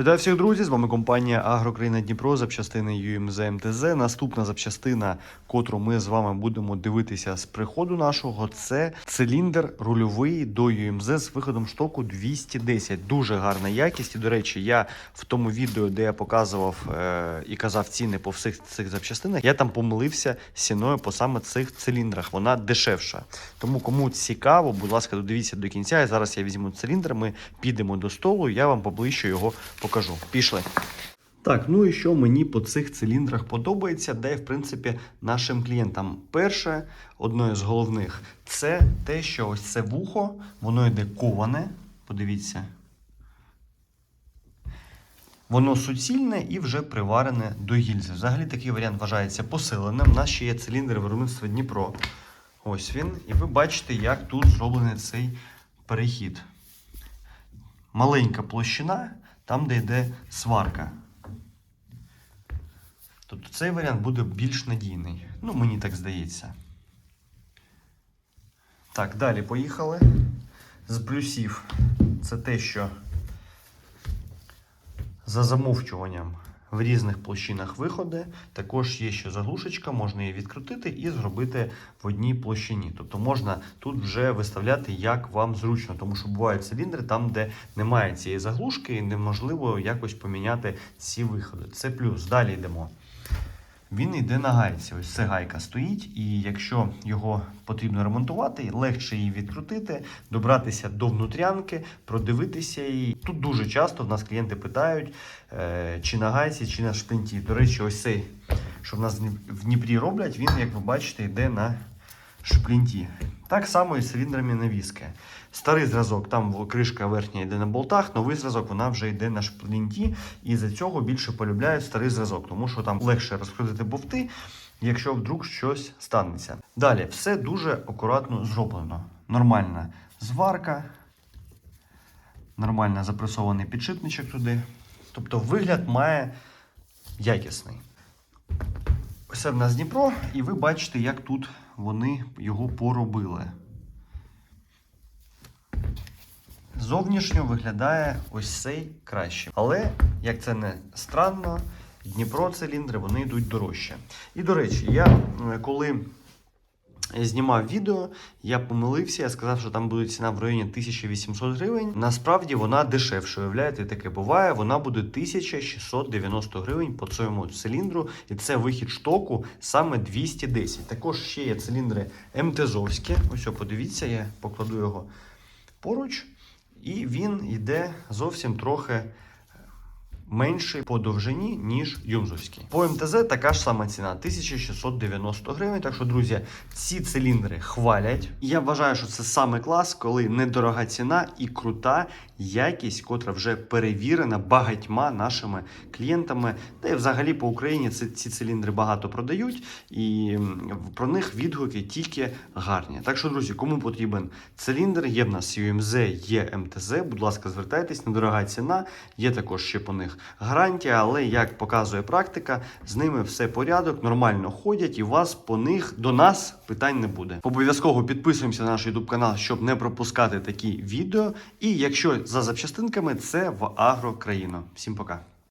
Вітаю всіх друзі! З вами компанія Агрокраїна Дніпро, запчастини UMZ МТЗ. Наступна запчастина, котру ми з вами будемо дивитися з приходу нашого, це циліндр рульовий до UMZ з виходом штоку 210. Дуже гарна якість. І, до речі, я в тому відео, де я показував е- і казав ціни по всіх цих запчастинах, я там помилився ціною по саме цих циліндрах. Вона дешевша. Тому кому цікаво, будь ласка, додивіться до кінця. І зараз я візьму циліндр, ми підемо до столу, я вам поближче його покажу. Пішли. Так, ну і що мені по цих циліндрах подобається, де в принципі нашим клієнтам. Перше, одне з головних, це те, що ось це вухо, воно йде коване. Подивіться. Воно суцільне і вже приварене до гільзи. Взагалі такий варіант вважається посиленим. У нас ще є циліндр виробництва Дніпро. Ось він. І ви бачите, як тут зроблений цей перехід. Маленька площина, там, де йде сварка. Тобто цей варіант буде більш надійний. Ну, мені так здається. Так, далі поїхали. З плюсів це те, що за замовчуванням в різних площинах виходи. Також є ще заглушечка, можна її відкрутити і зробити в одній площині. Тобто можна тут вже виставляти, як вам зручно, тому що бувають циліндри там, де немає цієї заглушки, і неможливо якось поміняти ці виходи. Це плюс. Далі йдемо. Він йде на гайці. Ось це гайка стоїть, і якщо його потрібно ремонтувати, легше її відкрутити, добратися до внутрянки, продивитися її. Тут дуже часто в нас клієнти питають, е, чи на гайці, чи на шпинті. До речі, ось цей, що в нас в Дніпрі роблять, він, як ви бачите, йде на шплінті. Так само і з циліндрами навіски. Старий зразок, там кришка верхня йде на болтах, новий зразок вона вже йде на шплінті, і за цього більше полюбляють старий зразок, тому що там легше розкрутити бовти, якщо вдруг щось станеться. Далі, все дуже акуратно зроблено. Нормальна зварка, нормально запресований підшипничок туди. Тобто вигляд має якісний. Ось це в нас Дніпро, і ви бачите, як тут вони його поробили. Зовнішньо виглядає ось цей краще. Але, як це не странно, Дніпро циліндри вони йдуть дорожче. І до речі, я е, коли знімав відео, я помилився, я сказав, що там буде ціна в районі 1800 гривень. Насправді вона дешевше. Уявляєте, таке буває. Вона буде 1690 гривень по цьому циліндру, і це вихід штоку саме 210. Також ще є циліндри МТЗовські. Ось, подивіться, я покладу його поруч. І він йде зовсім трохи менший по довжині, ніж Юмзовський. По МТЗ така ж сама ціна 1690 гривень. Так що, друзі, ці циліндри хвалять. Я вважаю, що це саме клас, коли недорога ціна і крута якість, котра вже перевірена багатьма нашими клієнтами. Та й взагалі по Україні ці, ці циліндри багато продають, і про них відгуки тільки гарні. Так що, друзі, кому потрібен циліндр, є в нас UMZ, є МТЗ. Будь ласка, звертайтесь, недорога ціна. Є також ще по них гарантія, але як показує практика, з ними все порядок, нормально ходять, і вас по них до нас питань не буде. Обов'язково підписуємося на наш YouTube канал, щоб не пропускати такі відео. І якщо за запчастинками, це в Агрокраїну. Всім пока.